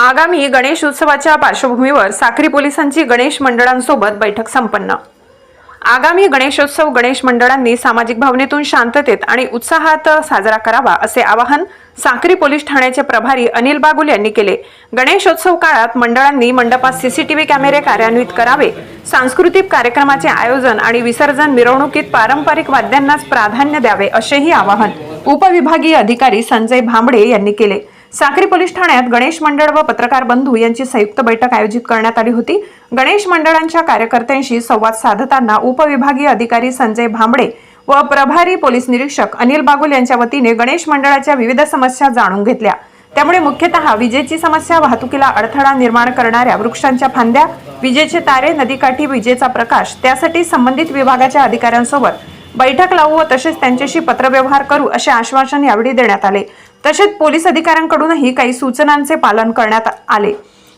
आगामी गणेश उत्सवाच्या पार्श्वभूमीवर साक्री पोलिसांची गणेश मंडळांसोबत बैठक संपन्न. आगामी गणेशोत्सव गणेश मंडळांनी सामाजिक भावनेतून शांततेत आणि उत्साहात साजरा करावा असे आवाहन साक्री पोलीस ठाण्याचे प्रभारी अनिल बागुल यांनी केले. गणेशोत्सव काळात मंडळांनी मंडपात सीसीटीव्ही कॅमेरे कार्यान्वित करावे. सांस्कृतिक कार्यक्रमाचे आयोजन आणि विसर्जन मिरवणुकीत पारंपरिक वाद्यांनाच प्राधान्य द्यावे असेही आवाहन उपविभागीय अधिकारी संजय भांबडे यांनी केले. साक्री पोलीस ठाण्यात गणेश मंडळ व पत्रकार बंधू यांची संयुक्त बैठक आयोजित करण्यात आली होती. गणेश मंडळांच्या कार्यकर्त्यांशी संवाद साधताना उपविभागीय अधिकारी संजय भांबडे व प्रभारी पोलीस निरीक्षक अनिल बागुल यांच्या वतीने गणेश मंडळाच्या विविध समस्या जाणून घेतल्या. त्यामुळे मुख्यतः विजेची समस्या वाहतुकीला अडथळा निर्माण करणाऱ्या वृक्षांच्या फांद्या विजेचे तारे नदीकाठी विजेचा प्रकाश त्यासाठी संबंधित विभागाच्या अधिकाऱ्यांसोबत बैठक लावू व तसेच त्यांच्याशी पत्रव्यवहार करू असे आश्वासन यावेळी देण्यात आले. तसेच पोलीस अधिकाऱ्यांकडूनही काही सूचनांचे पालन करण्यात आले.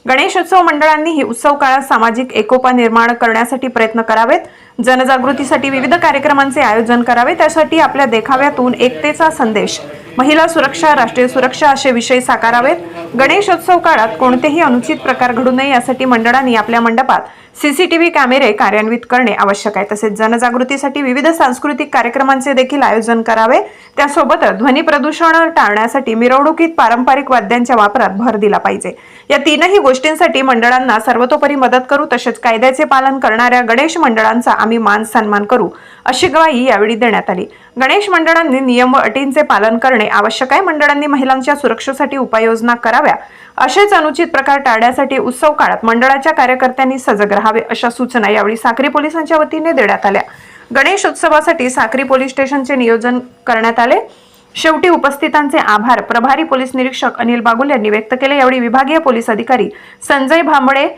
गणेशोत्सव मंडळांनीही उत्सव काळात सामाजिक एकोपा निर्माण करण्यासाठी प्रयत्न करावेत. जनजागृतीसाठी विविध कार्यक्रमांचे आयोजन करावे. त्यासाठी आपल्या देखाव्यातून एकतेचा संदेश महिला सुरक्षा राष्ट्रीय सुरक्षा असे विषय साकारावेत. गणेशोत्सव काळात कोणतेही अनुचित प्रकार घडू नये यासाठी मंडळांनी आपल्या मंडपात सीसीटीव्ही कॅमेरे कार्यान्वित करणे आवश्यक आहे. तसेच जनजागृतीसाठी विविध सांस्कृतिक कार्यक्रमांचे देखील आयोजन करावे. त्यासोबतच ध्वनी प्रदूषण टाळण्यासाठी मिरवणुकीत पारंपरिक वाद्यांच्या वापरात भर दिला पाहिजे. या तीनही गोष्टींसाठी मंडळांना सर्वतोपरी मदत करू तसेच कायद्याचे पालन करणाऱ्या गणेश मंडळांचा आम्ही मान सन्मान करू अशी ग्वाही यावेळी देण्यात आली. गणेश मंडळांनी नियम व अटींचे पालन करणे आवश्यक आहे. मंडळांनी महिलांच्या सुरक्षेसाठी उपाययोजना कराव्या. असेच अनुचित प्रकार टाळण्यासाठी उत्सव काळात मंडळाच्या कार्यकर्त्यांनी सजग राहावे अशा सूचना यावेळी साक्री पोलिसांच्या वतीने देण्यात आल्या. गणेश उत्सवासाठी साक्री पोलीस स्टेशनचे नियोजन करण्यात आले. शेवटी उपस्थितांचे आभार प्रभारी पोलीस निरीक्षक अनिल बागुल यांनी व्यक्त केले. यावेळी विभागीय पोलीस अधिकारी संजय भांबळे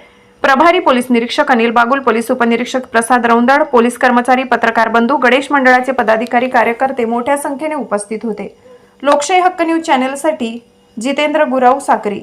प्रभारी पोलीस निरीक्षक अनिल बागुल पोलीस उपनिरीक्षक प्रसाद रौंदड पोलीस कर्मचारी पत्रकार बंधू गणेश मंडळाचे पदाधिकारी कार्यकर्ते मोठ्या संख्येने उपस्थित होते. लोकशाही हक्क न्यूज चॅनेलसाठी जितेंद्र गुराव साकरी.